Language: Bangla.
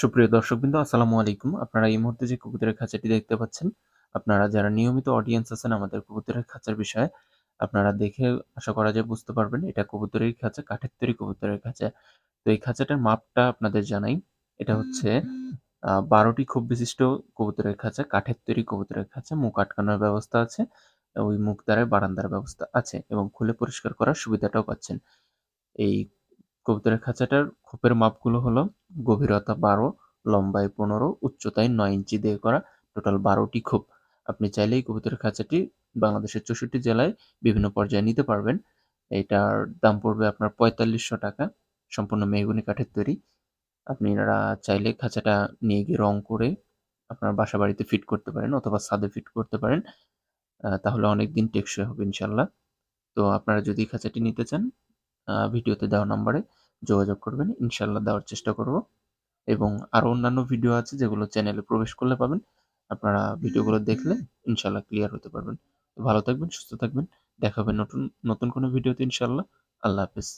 সুপ্রিয় দর্শকবৃন্দ, আসসালামু আলাইকুম। আপনারা এই মুহূর্তে যে কবুতরের খাঁচাটি দেখতে পাচ্ছেন, আপনারা যারা নিয়মিত অডিয়েন্স আছেন আমাদের কবুতরের খাঁচার বিষয়ে, আপনারা দেখে আশা করা যায় বুঝতে পারবেন, এটা কবুতরের খাঁচা, কাঠের তৈরি কবুতরের খাঁচা। তো এই খাঁচাটার মাপটা আপনাদের জানাই। এটা হচ্ছে বারোটি খুব বিশিষ্ট কবুতরের খাঁচা, কাঠের তৈরি কবুতরের খাঁচা, মুখ আটকানোর ব্যবস্থা আছে, ওই মুখ দ্বারায় বারান্দার ব্যবস্থা আছে এবং খুলে পরিষ্কার করার সুবিধাটাও পাচ্ছেন। এই কবুতরের খাঁচাটার খোপের মাপগুলো হলো গভীরতা বারো, লম্বায় পনেরো, উচ্চতায় নয় ইঞ্চি দিয়ে করা টোটাল বারোটি খোপ। আপনি চাইলেই কবুতরের খাঁচাটি বাংলাদেশের চৌষট্টি জেলায় বিভিন্ন পর্যায়ে নিতে পারবেন। এটার দাম পড়বে আপনার পঁয়তাল্লিশশো টাকা, সম্পূর্ণ মেহগুনি কাঠের তৈরি। আপনারা চাইলে খাঁচাটা নিয়ে গিয়ে রং করে আপনার বাসা বাড়িতে ফিট করতে পারেন অথবা ছাদে ফিট করতে পারেন। তাহলে অনেক দিন টেকসই হবে ইনশাল্লাহ। তো আপনারা যদি খাঁচাটি নিতে চান ভিডিওতে দেওয়া নাম্বারে যোগাযোগ করবেন ইনশাল্লাহ দেওয়ার চেষ্টা করব। এবং আরও অন্যান্য ভিডিও আছে যেগুলো চ্যানেলে প্রবেশ করলে পাবেন। আপনারা ভিডিওগুলো দেখলে ইনশাল্লাহ ক্লিয়ার হতে পারবেন। ভালো থাকবেন, সুস্থ থাকবেন। দেখাবেন নতুন নতুন কোনো ভিডিওতে ইনশাল্লাহ আল্লাহ হাফেজ।